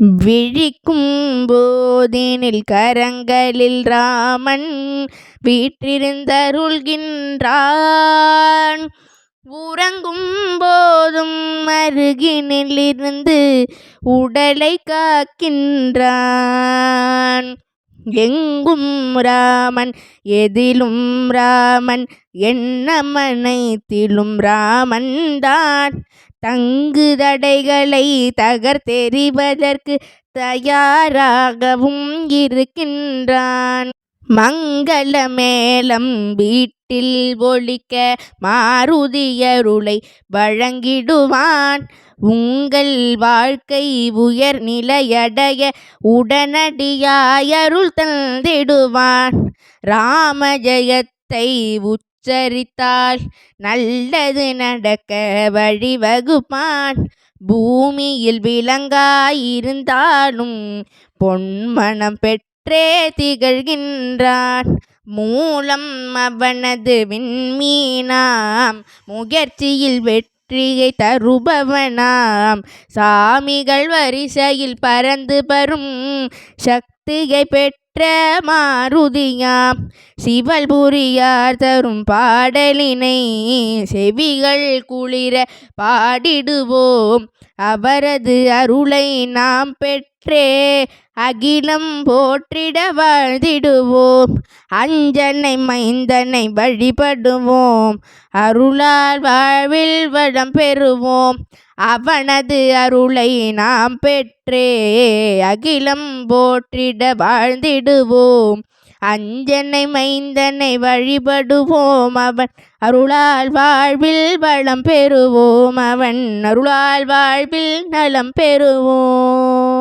விழிக்கும் போதினில் கரங்களில் ராமன் வீற்றிருந்தருள்கின்றான். உறங்கும் போதும் அருகினில் இருந்து உடலை காக்கின்றான். எங்கும் ராமன் எதிலும் ராமன் எண்ணமனைத்திலும் ராமன் தான். தங்கு தடைகளை தகர்த்தெறிவதற்கு தயாராகவும் இருக்கின்றான். மங்கள மேளம் வீட்டில் ஒழிக்க மாருதியருளை வழங்கிடுவான். உங்கள் வாழ்க்கை உயர் நிலையடைய உடனடியாயருள் தந்திடுவான். ராம ஜெயத்தை உச்சரித்தாள். நல்லது நடக்க வழிவகுப்பான். பூமியில் விலங்காயிருந்தாலும் பொன்மணம் பெற்றே திகழ்கின்றான். மூலம் அவனது விண்மீனாம். முயற்சியில் வெற்றியை தருபவனாம். சாமிகள் வரிசையில் பறந்து வரும் சக்தியை பெற்ற மாருதியாம். சிவல்புரியார் தரும் பாடலினை செவிகள் குளிர பாடிடுவோம். அவரது அருளை நாம் பெற்றே. அகிலம் போற்றிட வாழ்ந்திடுவோம். அஞ்சனை மைந்தனை வழிபடுவோம். அருளால் வாழ்வில் வளம் பெறுவோம். அவனது அருளை நாம் பெற்றே. அகிலம் போற்றிட வாழ்ந்திடுவோம். அஞ்சனை மைந்தனை வழிபடுவோம். அவன் அருளால் வாழ்வில் வளம் பெறுவோம். அவன் அருளால் வாழ்வில் நலம் பெறுவோம்.